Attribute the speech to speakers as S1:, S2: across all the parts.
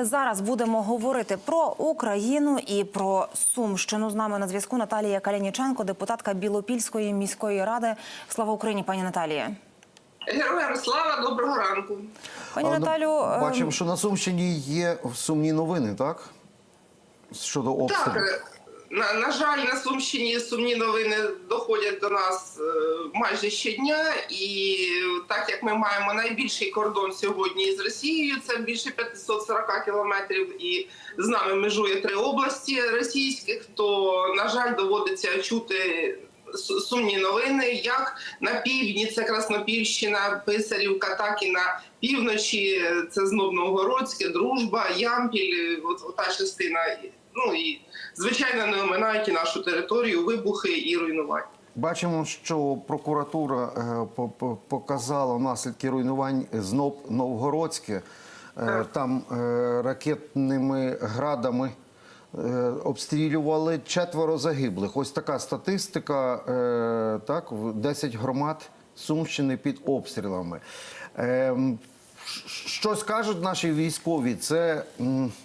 S1: Зараз будемо говорити про Україну і про Сумщину. З нами на зв'язку Наталія Каляніченко, депутатка Білопільської міської ради. Слава Україні, пані Наталія.
S2: Героям слава, доброго ранку.
S1: Пані
S3: А, ну,
S1: Наталю, е,
S3: Бачимо, що на Сумщині є сумні новини, так? Щодо
S2: Так,
S3: обстрілів.
S2: е, на, на жаль, на Сумщині сумні новини доходять до нас е, майже щодня. І так як ми маємо найбільший кордон сьогодні з Росією, це більше 540 кілометрів, і з нами межує три області російських, то на жаль доводиться чути. Сумні новини, як на півдні це Краснопільщина, Писарівка, так і на півночі це знов Новгородське, Дружба, Ямпіль, от, та частина. Ну і звичайно не оминають і нашу територію, вибухи і руйнування.
S3: Бачимо, що прокуратура е, по- по- показала наслідки руйнувань знов Новгородське. Е, Там е, ракетними градами обстрілювали четверо загиблих. Ось така статистика. Так, в 10 громад Сумщини під обстрілами. Ем, Ш- Що скажуть наші військові? Це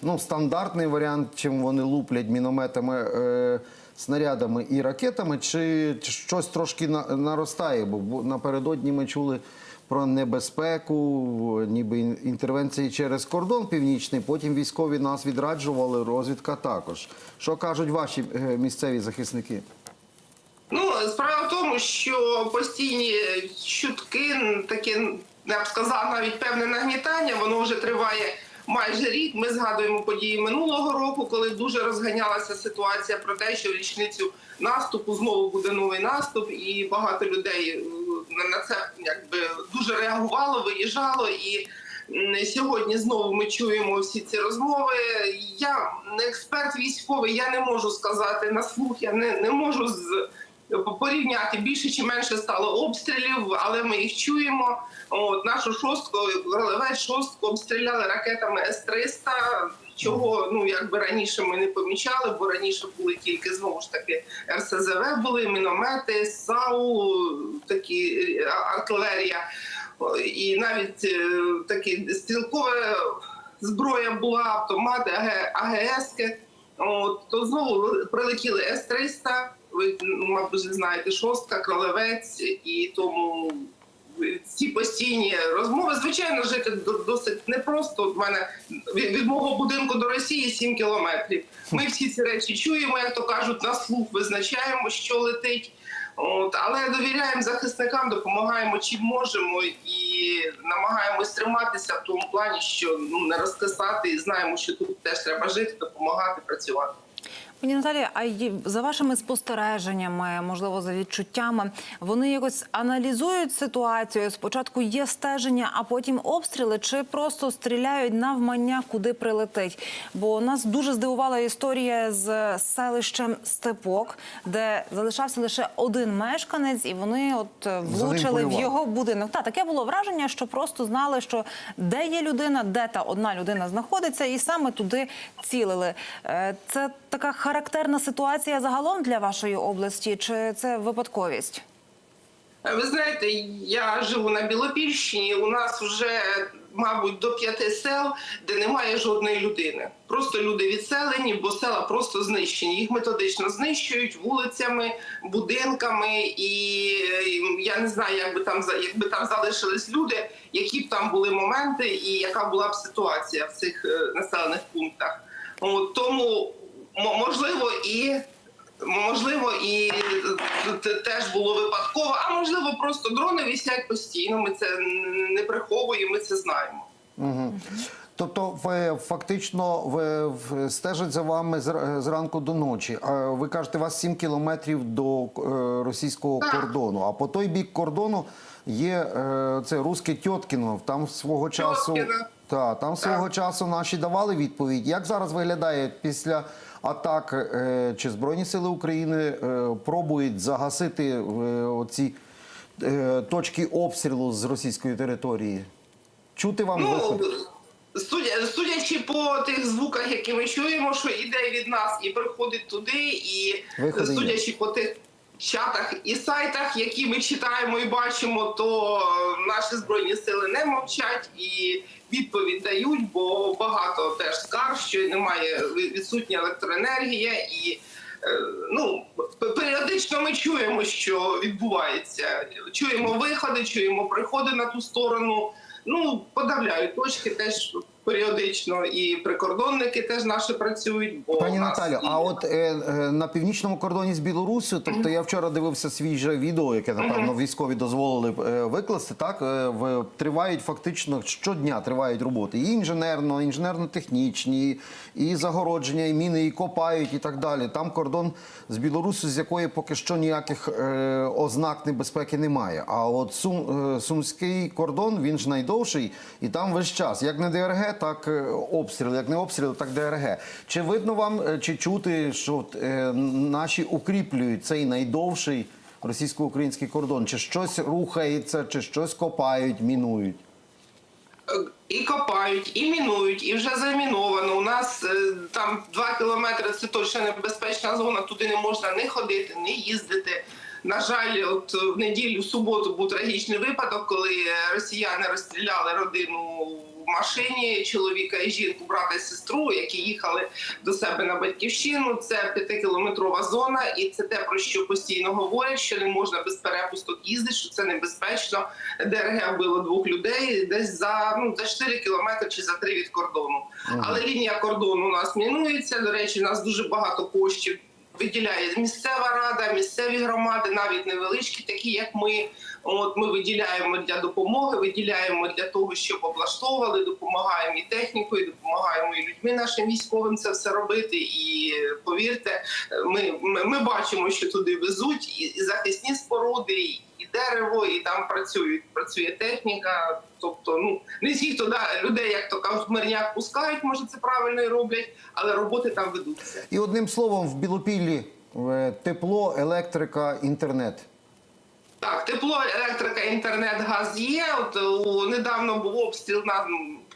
S3: ну, стандартний варіант, чим вони луплять мінометами, е, снарядами і ракетами, чи, щось трошки на, наростає? Бо бо напередодні ми чули про небезпеку, ніби інтервенції через кордон північний. Потім військові нас відраджували, розвідка також. Що кажуть ваші е, місцеві захисники?
S2: Ну, справа в тому, що постійні чутки, таке, я б сказала, навіть певне нагнітання, воно вже триває майже рік. Ми згадуємо події минулого року, коли дуже розганялася ситуація про те, що в річницю наступу знову буде новий наступ, і багато людей е, на це якби дуже реагувало, виїжджало і. Сьогодні знову ми чуємо всі ці розмови. Я не експерт військовий, я не можу сказати на слух, я не, не можу з порівняти більше чи менше стало обстрілів, але ми їх чуємо. От нашу шостку, ролевець шостку обстріляли ракетами С-300, чого ну якби раніше ми не помічали, бо раніше були тільки знову ж таки РСЗВ, були міномети, САУ, такі е, артилерія, і навіть е, такі стрілкове зброя була, автомати, АГ- АГСки. От, то знову прилетіли С-300, ви, ну, мабуть, знаєте, шостка, кролевець, і тому ці постійні розмови. Звичайно, жити до- досить непросто. У мене від мого будинку до Росії 7 кілометрів. Ми всі ці речі чуємо, як то кажуть, на слух визначаємо, що летить. От, але довіряємо захисникам, допомагаємо чим можемо і намагаємось триматися в тому плані, що ну не розкисати, і знаємо, що тут теж треба жити, допомагати, працювати.
S1: Пані Наталія, а за вашими спостереженнями, можливо, за відчуттями, вони якось аналізують ситуацію. Спочатку є стеження, а потім обстріли, чи просто стріляють навмання, куди прилетить? Бо нас дуже здивувала історія з селищем Степок, де залишався лише один мешканець, і вони от влучили в його будинок. Та таке було враження, що просто знали, що де є людина, де та одна людина знаходиться, і саме туди цілили. Е, Це така характерна ситуація загалом для вашої області, чи це випадковість?
S2: Ви знаєте, я живу на Білопільщині. У нас вже, мабуть, до п'яти сел, де немає жодної людини. Просто люди відселені, бо села просто знищені. Їх методично знищують вулицями, будинками, і я не знаю, як би там якби там залишились люди, які б там були моменти, і яка була б ситуація в цих е, населених пунктах. Тому можливо і Можливо, і т- теж було випадково, а можливо, просто дрони висять постійно. Ми це не приховуємо, ми це знаємо.
S3: Угу. Тобто, ви фактично ви стежать за вами зранку до ночі. А ви кажете, у вас 7 кілометрів до е, російського
S2: Так.
S3: кордону. А по той бік кордону є е, це руське Тьоткіно. Там свого часу
S2: Тьоткіно.
S3: та там свого часу наші давали відповідь. Як зараз виглядає після атак так, чи збройні сили України е, пробують загасити ці е, точки обстрілу з російської території? Чути вам
S2: Ну
S3: виход?
S2: судя, судячи по тих звуках, які ми чуємо, що іде від нас і приходить туди, і
S3: Виходи є.
S2: судячи по тих. Чатах і сайтах, які ми читаємо і бачимо, то наші збройні сили не мовчать і відповідь дають, бо багато теж скарг, що немає відсутня електроенергія і. е, Ну, періодично ми чуємо, що відбувається. Чуємо виходи, чуємо приходи на ту сторону. Ну, подавляють точки теж періодично, і прикордонники теж наші працюють. Бо
S3: Пані Наталю,
S2: і-
S3: а от е, е, на північному кордоні з Білоруссю, тобто я вчора дивився свіже відео, яке напевно військові дозволили е, викласти. Так е, в тривають фактично щодня тривають роботи. І інженерно, інженерно-технічні, і загородження, і міни, і копають, і так далі. Там кордон з Білоруссю, з якої поки що ніяких е, ознак небезпеки немає. А от Сум, е, сумський кордон він ж найдовший, і там весь час, як не ДРГ, так е, обстріл, як не обстріл, так ДРГ. Чи видно вам е, чи чути, що е, наші укріплюють цей найдовший російсько-український кордон? Чи щось рухається, чи щось копають, мінують?
S2: і копають, і мінують, і вже заміновано. У нас там два кілометри це точно небезпечна зона. Туди не можна не ходити, не їздити. На жаль, от в неділю, в суботу був трагічний випадок, коли росіяни розстріляли родину машині чоловіка і жінку, брата і сестру, які їхали до себе на батьківщину. Це п'ятикілометрова зона, і це те про що постійно говорять, що не можна без перепусток їздити, що це небезпечно. ДРГ вбило двох людей десь за ну за 4 кілометри чи за 3 від кордону. Але лінія кордону у нас мінується. До речі, у нас дуже багато коштів. Виділяє місцева рада, місцеві громади, навіть невеличкі, такі як ми. От ми виділяємо для допомоги, виділяємо для того, щоб облаштовували, допомагаємо і технікою, допомагаємо і людьми нашим військовим це все робити. І повірте, ми, ми, ми бачимо, що туди везуть і, і захисні споруди, дерево, і там працюють. Працює техніка. Тобто, ну не всіх туди людей, як то кажуть, мирняк пускають, може це правильно і роблять, але роботи там ведуться.
S3: І одним словом, в Білопіллі е, тепло, електрика, інтернет.
S2: Так, тепло, електрика, інтернет, газ є. От у недавно був обстріл на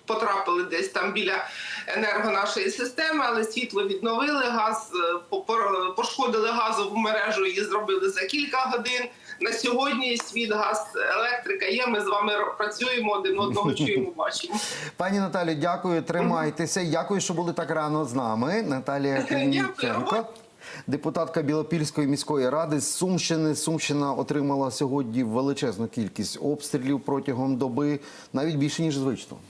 S2: потрапили десь там біля енерго нашої системи, але світло відновили. Газ е, по- по- пошкодили газову мережу і зробили за кілька годин. На сьогодні світ, газ, електрика є. Ми з вами працюємо один одного, чуємо, бачимо.
S3: Пані Наталі, дякую, тримайтеся. Дякую, що були так рано з нами. Наталія
S2: Дякую.
S3: депутатка Білопільської міської ради з Сумщини. Сумщина отримала сьогодні величезну кількість обстрілів протягом доби, навіть більше ніж звично.